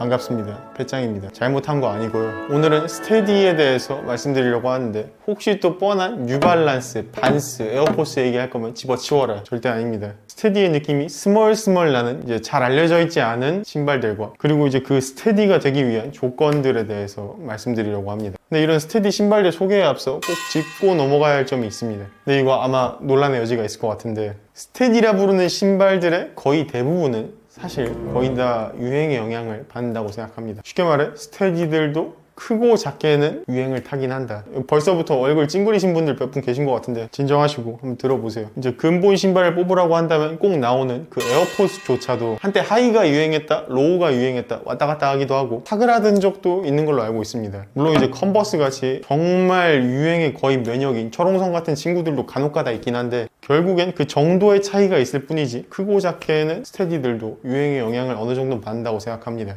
반갑습니다. 배짱입니다. 잘못한 거 아니고요. 오늘은 스테디에 대해서 말씀드리려고 하는데 혹시 또 뻔한 뉴발란스, 반스, 에어포스 얘기할 거면 집어치워라. 절대 아닙니다. 스테디의 느낌이 스멀스멀 나는 이제 잘 알려져 있지 않은 신발들과 그리고 이제 그 스테디가 되기 위한 조건들에 대해서 말씀드리려고 합니다. 근데 이런 스테디 신발들 소개에 앞서 꼭 짚고 넘어가야 할 점이 있습니다. 근데 이거 아마 논란의 여지가 있을 것 같은데 스테디라 부르는 신발들의 거의 대부분은 사실 거의 다 유행의 영향을 받는다고 생각합니다. 쉽게 말해 스테디들도 크고 작게는 유행을 타긴 한다. 벌써부터 얼굴 찡그리신 분들 몇 분 계신 것 같은데 진정하시고 한번 들어보세요. 이제 근본 신발을 뽑으라고 한다면 꼭 나오는 그 에어포스조차도 한때 하이가 유행했다, 로우가 유행했다 왔다 갔다 하기도 하고 사그라든 적도 있는 걸로 알고 있습니다. 물론 이제 컨버스 같이 정말 유행의 거의 면역인 철옹성 같은 친구들도 간혹가다 있긴 한데 결국엔 그 정도의 차이가 있을 뿐이지 크고 작게는 스테디들도 유행의 영향을 어느 정도 받는다고 생각합니다.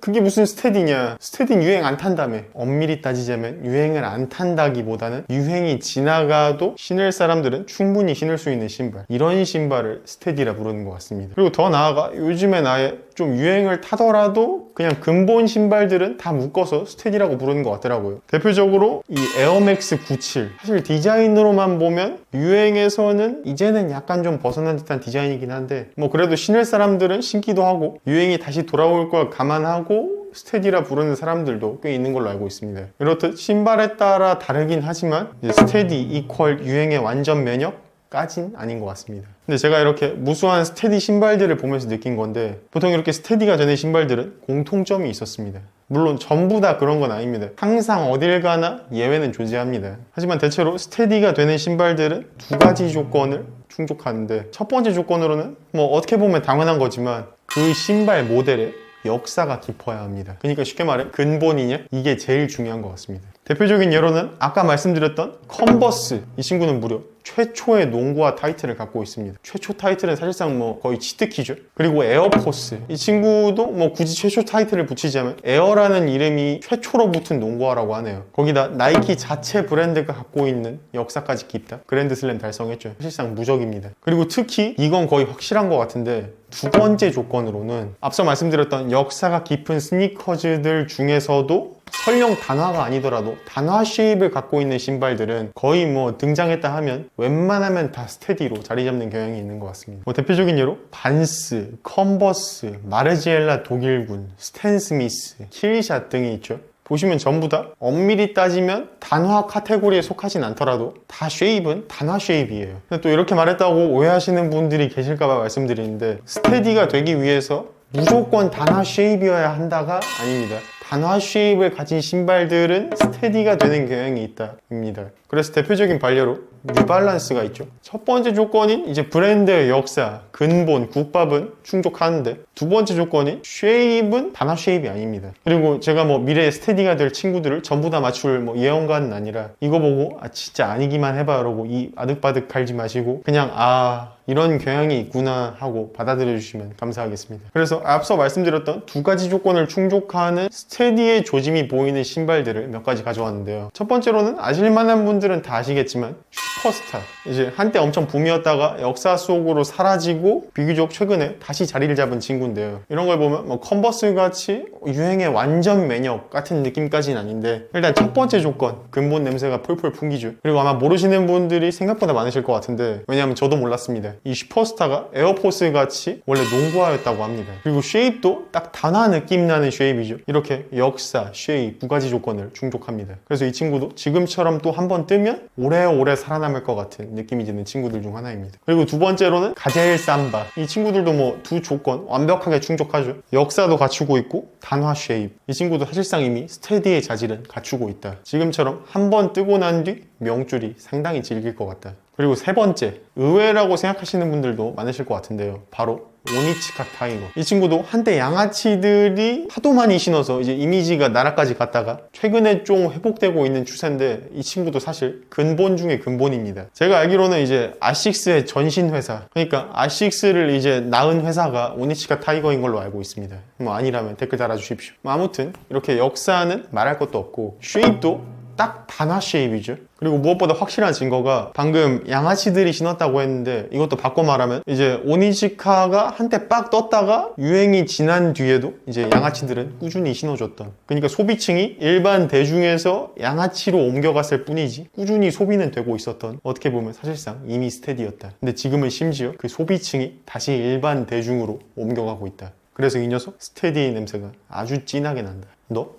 아, 그게 무슨 스테디냐? 스테디는 유행 안 탄다며. 엄밀히 따지자면 유행을 안 탄다기보다는 유행이 지나가도 신을 사람들은 충분히 신을 수 있는 신발. 이런 신발을 스테디라 부르는 것 같습니다. 그리고 더 나아가 요즘엔 아예 좀 유행을 타더라도 그냥 근본 신발들은 다 묶어서 스테디라고 부르는 것 같더라고요. 대표적으로 이 에어맥스 97. 사실 디자인으로만 보면 유행에서는 이제는 약간 좀 벗어난 듯한 디자인이긴 한데 뭐 그래도 신을 사람들은 신기도 하고 유행이 다시 돌아올 걸 감안하고 스테디라 부르는 사람들도 꽤 있는 걸로 알고 있습니다. 이렇듯 신발에 따라 다르긴 하지만 스테디 이퀄 유행의 완전 면역? 까진 아닌 것 같습니다. 근데 제가 이렇게 무수한 스테디 신발들을 보면서 느낀 건데 보통 이렇게 스테디가 되는 신발들은 공통점이 있었습니다. 물론 전부 다 그런 건 아닙니다. 항상 어딜 가나 예외는 존재합니다. 하지만 대체로 스테디가 되는 신발들은 두 가지 조건을 충족하는데 첫 번째 조건으로는 뭐 어떻게 보면 당연한 거지만 그 신발 모델의 역사가 깊어야 합니다. 그러니까 쉽게 말해 근본이냐? 이게 제일 중요한 것 같습니다. 대표적인 예로는 아까 말씀드렸던 컨버스 이 친구는 무려 최초의 농구화 타이틀을 갖고 있습니다. 최초 타이틀은 사실상 뭐 거의 치트키죠. 그리고 에어포스 이 친구도 뭐 굳이 최초 타이틀을 붙이자면 에어라는 이름이 최초로 붙은 농구화라고 하네요. 거기다 나이키 자체 브랜드가 갖고 있는 역사까지 깊다. 그랜드슬램 달성했죠. 사실상 무적입니다. 그리고 특히 이건 거의 확실한 것 같은데 두 번째 조건으로는 앞서 말씀드렸던 역사가 깊은 스니커즈들 중에서도 설령 단화가 아니더라도 단화 쉐입을 갖고 있는 신발들은 거의 뭐 등장했다 하면 웬만하면 다 스테디로 자리 잡는 경향이 있는 것 같습니다. 뭐 대표적인 예로 반스, 컨버스, 마르지엘라 독일군, 스탠 스미스, 킬샷 등이 있죠. 보시면 전부 다 엄밀히 따지면 단화 카테고리에 속하진 않더라도 다 쉐입은 단화 쉐입이에요. 근데 또 이렇게 말했다고 오해하시는 분들이 계실까봐 말씀드리는데 스테디가 되기 위해서 무조건 단화 쉐입이어야 한다가 아닙니다. 단화 쉐입을 가진 신발들은 스테디가 되는 경향이 있다입니다. 그래서 대표적인 반려로 뉴발란스가 있죠. 첫 번째 조건인 이제 브랜드의 역사, 근본, 국밥은 충족하는데 두 번째 조건인 쉐입은 단화 쉐입이 아닙니다. 그리고 제가 뭐 미래에 스테디가 될 친구들을 전부 다 맞출 뭐 예언가는 아니라 이거 보고 아 진짜 아니기만 해봐 라고 이 아득바득 갈지 마시고 그냥 아 이런 경향이 있구나 하고 받아들여 주시면 감사하겠습니다. 그래서 앞서 말씀드렸던 두 가지 조건을 충족하는 스테디의 조짐이 보이는 신발들을 몇 가지 가져왔는데요. 첫 번째로는 아실만한 분들은 다 아시겠지만 슈퍼스타 이제 한때 엄청 붐이었다가 역사 속으로 사라지고 비교적 최근에 다시 자리를 잡은 친구인데요. 이런 걸 보면 뭐 컨버스 같이 유행의 완전 매력 같은 느낌까지는 아닌데 일단 첫 번째 조건 근본 냄새가 폴폴 풍기죠. 그리고 아마 모르시는 분들이 생각보다 많으실 것 같은데 왜냐하면 저도 몰랐습니다. 이 슈퍼스타가 에어포스 같이 원래 농구화였다고 합니다. 그리고 쉐입도 딱 단화 느낌 나는 쉐입이죠. 이렇게 역사, 쉐입 두 가지 조건을 충족합니다. 그래서 이 친구도 지금처럼 또 한 번 뜨면 오래오래 살아 남을 것 같은 느낌이 드는 친구들 중 하나입니다. 그리고 두 번째로는 가젤 삼바. 이 친구들도 뭐 두 조건 완벽하게 충족하죠. 역사도 갖추고 있고 단화 쉐입. 이 친구도 사실상 이미 스테디의 자질은 갖추고 있다. 지금처럼 한 번 뜨고 난 뒤 명줄이 상당히 질길 것 같다. 그리고 세 번째, 의외라고 생각하시는 분들도 많으실 것 같은데요. 바로 오니치카 타이거. 이 친구도 한때 양아치들이 하도 많이 신어서 이제 이미지가 나라까지 갔다가 최근에 좀 회복되고 있는 추세인데 이 친구도 사실 근본 중에 근본입니다. 제가 알기로는 이제 아식스의 전신 회사, 그러니까 아식스를 이제 낳은 회사가 오니치카 타이거인 걸로 알고 있습니다. 뭐 아니라면 댓글 달아주십시오. 뭐 아무튼 이렇게 역사는 말할 것도 없고 쉐입도 딱 단화 쉐입이죠. 그리고 무엇보다 확실한 증거가 방금 양아치들이 신었다고 했는데 이것도 바꿔 말하면 이제 오니시카가 한때 빡 떴다가 유행이 지난 뒤에도 이제 양아치들은 꾸준히 신어줬던 그러니까 소비층이 일반 대중에서 양아치로 옮겨갔을 뿐이지 꾸준히 소비는 되고 있었던 어떻게 보면 사실상 이미 스테디였다. 근데 지금은 심지어 그 소비층이 다시 일반 대중으로 옮겨가고 있다. 그래서 이 녀석 스테디 냄새가 아주 진하게 난다. 너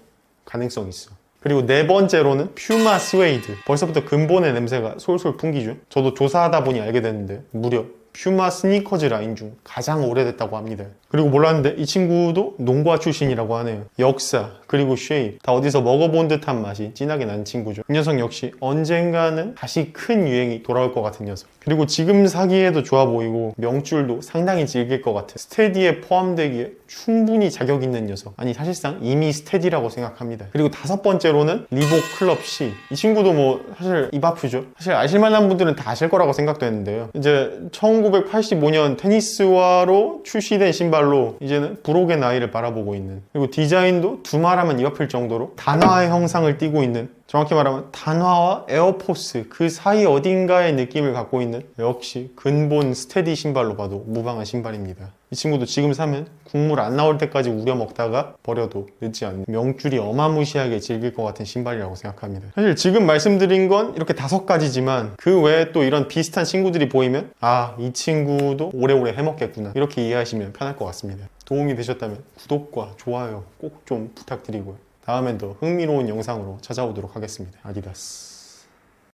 가능성 있어. 그리고 네 번째로는 퓨마 스웨이드. 벌써부터 근본의 냄새가 솔솔 풍기죠. 저도 조사하다 보니 알게 됐는데 무려 퓨마 스니커즈 라인 중 가장 오래됐다고 합니다. 그리고 몰랐는데 이 친구도 농과 출신이라고 하네요. 역사 그리고 쉐입 다 어디서 먹어본 듯한 맛이 진하게 나는 친구죠. 이 녀석 역시 언젠가는 다시 큰 유행이 돌아올 것 같은 녀석. 그리고 지금 사기에도 좋아 보이고 명줄도 상당히 질길 것 같아. 스테디에 포함되기에 충분히 자격 있는 녀석. 아니 사실상 이미 스테디라고 생각합니다. 그리고 다섯 번째로는 리복 클럽 C. 이 친구도 뭐 사실 입 아프죠. 사실 아실만한 분들은 다 아실 거라고 생각되는데요. 이제 1985년 테니스화로 출시된 신발로 이제는 브록의 나이를 바라보고 있는 그리고 디자인도 두말하면 입 아플 정도로 단화의 형상을 띠고 있는 정확히 말하면 단화와 에어포스 그 사이 어딘가의 느낌을 갖고 있는 역시 근본 스테디 신발로 봐도 무방한 신발입니다. 이 친구도 지금 사면 국물 안 나올 때까지 우려 먹다가 버려도 늦지 않는 명줄이 어마무시하게 질길 것 같은 신발이라고 생각합니다. 사실 지금 말씀드린 건 이렇게 다섯 가지지만 그 외에 또 이런 비슷한 친구들이 보이면 아, 이 친구도 오래오래 해먹겠구나. 이렇게 이해하시면 편할 것 같습니다. 도움이 되셨다면 구독과 좋아요 꼭 좀 부탁드리고요. 다음엔 더 흥미로운 영상으로 찾아오도록 하겠습니다. 아디다스.